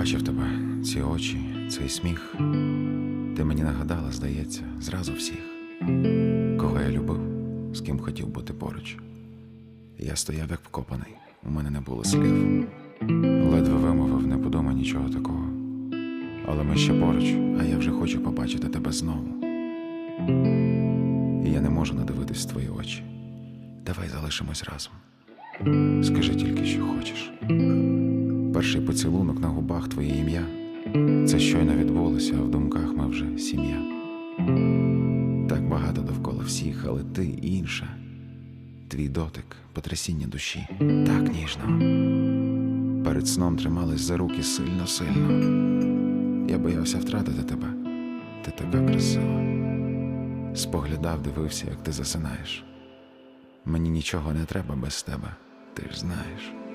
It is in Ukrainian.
побачив тебе, ці очі, цей сміх. Ти мені нагадала, здається, зразу всіх, кого я любив, з ким хотів бути поруч. Я стояв як вкопаний, у мене не було слів. Ледве вимовив, не подумай нічого такого. Але ми ще поруч, а я вже хочу побачити тебе знову. І я не можу надивитись в твої очі. Давай залишимось разом. Скажи тільки. Перший поцілунок на губах твоє ім'я. Це щойно відбулося, а в думках ми вже сім'я. Так багато довкола всіх, але ти інша. Твій дотик, потрясіння душі, так ніжно. Перед сном тримались за руки сильно-сильно. Я боявся втратити тебе. Ти така красива. Споглядав, дивився, як ти засинаєш. Мені нічого не треба без тебе, ти ж знаєш.